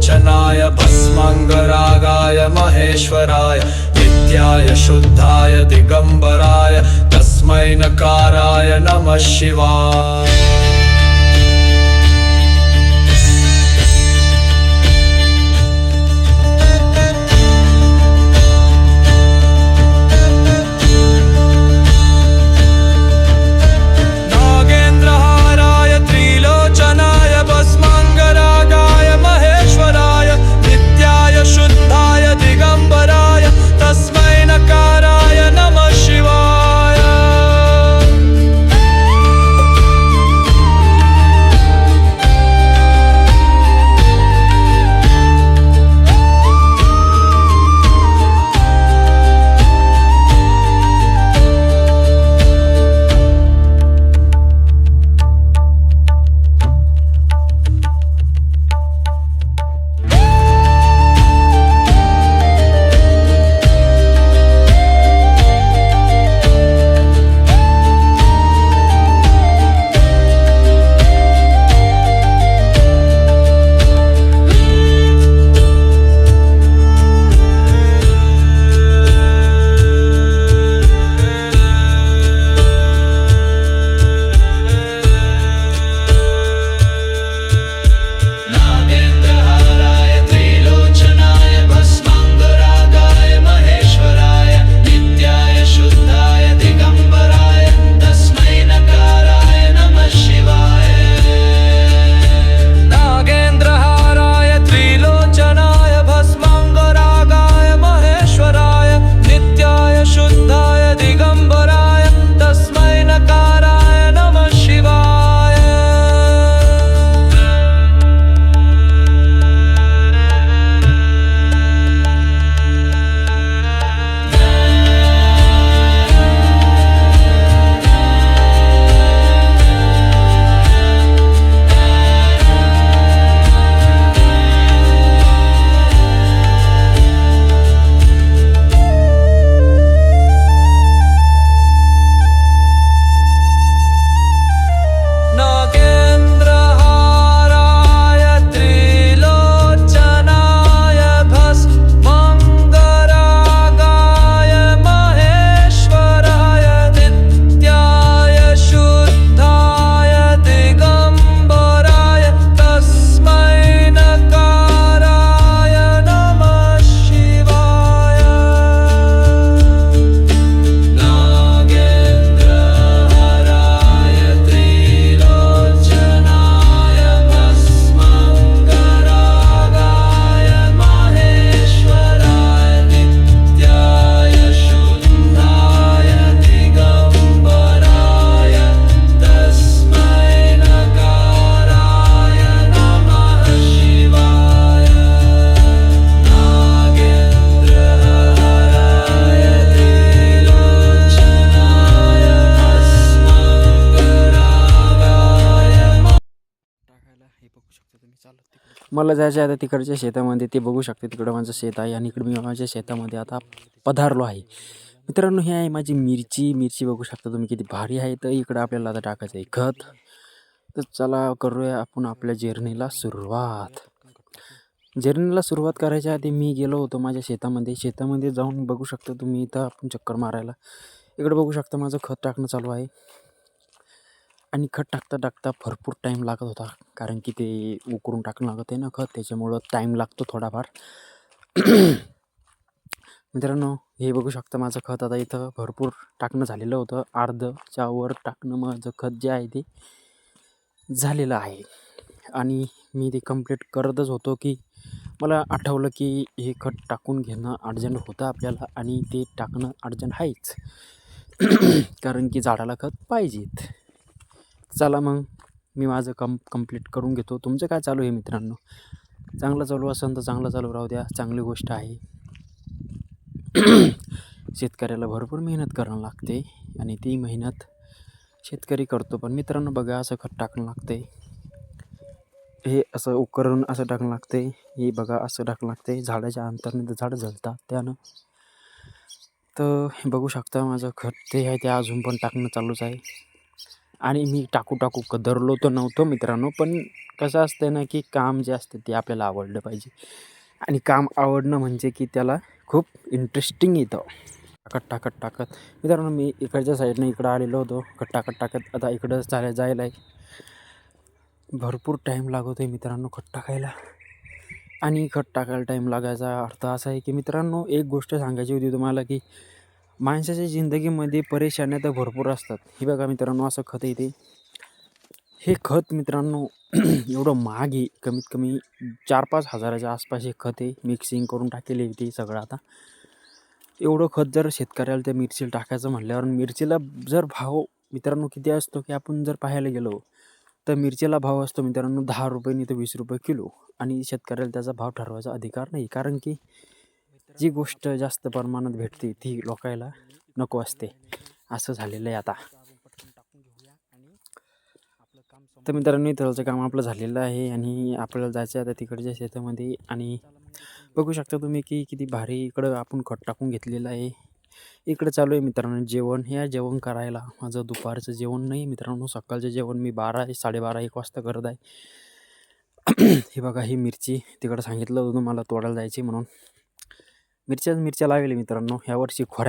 लोचनाय भस्माङ्गरागाय महेश्वराय नित्याय शुद्धाय दिगम्बराय तस्मै नकाराय नमः शिवाय। मला जायचं आहे आता तिकडच्या शेतामध्ये ते बघू शकते तिकडं माझं शेत आहे आणि इकडं मी माझ्या शेतामध्ये आता पधारलो आहे. मित्रांनो हे आहे माझी मिरची. मिरची बघू शकता तुम्ही किती भारी आहे. तर इकडं आपल्याला आता टाकायचं आहे खत. तर चला करूया आपण आपल्या जेरणीला सुरुवात. जर्नीला सुरुवात करायच्या आधी मी गेलो होतो माझ्या शेतामध्ये. शेतामध्ये जाऊन बघू शकता तुम्ही इथं आपण चक्कर मारायला. इकडं बघू शकता माझं खत टाकणं चालू आहे. आणि खत टाकता टाकता भरपूर टाईम लागत होता. कारण की ते उकरून टाकणं लागत आहे ना खत त्याच्यामुळं टाईम लागतो थोडाफार. मित्रांनो हे बघू शकता माझं खत आता इथं भरपूर टाकणं झालेलं होतं. अर्धच्या वर टाकणं माझं खत जे आहे ते झालेलं आहे. आणि मी ते कंप्लीट करतच होतो की मला आठवलं की हे खत टाकून घेणं अर्जंट होतं आपल्याला आणि ते टाकणं अर्जंट आहेच. कारण की झाडाला खत पाहिजेत. चला मग. मी माझं कम कंप्लीट करून घेतो. तुमचं काय चालू आहे मित्रांनो? चांगलं चालू असेल तर चांगलं चालू राहू द्या. चांगली गोष्ट आहे. शेतकऱ्याला भरपूर मेहनत करावं लागते आणि ती मेहनत शेतकरी करतो. पण मित्रांनो बघा असं खत टाकणं लागते. हे असं उकरून असं टाकणं लागते. हे बघा असं टाकणं लागते. झाडाच्या अंतरने तर झाडं जळतात त्यानं. तर बघू शकता माझं खत ते आहे ते अजून पण टाकणं चालूच आहे. आणि मी टाकू टाकू कदरलो तर नव्हतो मित्रांनो पण कसं असतं ना की काम जे असतं ते आपल्याला आवडलं पाहिजे. आणि काम आवडणं म्हणजे की त्याला खूप इंटरेस्टिंग येतं. टाकत टाकत टाकत. मित्रांनो मी इकडच्या साईडनं इकडं आलेलो होतो. खट्टाकट टाकत. टाकत आता इकडं चालाय जायला आहे भरपूर टाईम लागत आहे मित्रांनो खट टाकायला आणि खट टाकायला टाईम लागायचा अर्थ असा आहे की मित्रांनो एक गोष्ट सांगायची होती तुम्हाला की माणसाच्या जिंदगीमध्ये परेशान्या तर भरपूर असतात. हे बघा मित्रांनो असं खत येते हे खत मित्रांनो एवढं महाग आहे. कमीत कमी चार पाच हजाराच्या आसपास हे खत आहे. मिक्सिंग करून टाकेली होती सगळं आता. एवढं खत जर शेतकऱ्याला त्या मिरचीला टाकायचं म्हटल्यावर मिरचीला जर भाव मित्रांनो किती असतो की आपण जर पाहायला गेलो तर मिरचीला भाव असतो मित्रांनो दहा रुपयांनी तर वीस रुपये किलो. आणि शेतकऱ्याला त्याचा भाव ठरवायचा अधिकार नाही. कारण की जी गोष्ट जास्त प्रमाणात भेटते ती लोकायला नको असते. असं झालेलं आहे आता. तर मित्रांनो इथलचं काम आपलं झालेलं आहे आणि आपल्याला जायचं आहे आता तिकडच्या शेतामध्ये. आणि बघू शकता तुम्ही की किती भारी इकडं आपण खत टाकून घेतलेलं आहे. इकडं चालू आहे मित्रांनो जेवण. हे जेवण करायला माझं दुपारचं जेवण नाही मित्रांनो. सकाळचं जेवण मी बारा साडेबारा एक वाजता करत आहे. हे बघा ही मिरची तिकडं सांगितलं होतं मला तोडायला जायची म्हणून. मिरच्याच मिरच्या लागेल मित्रांनो. ह्या वर्षी खोऱ्या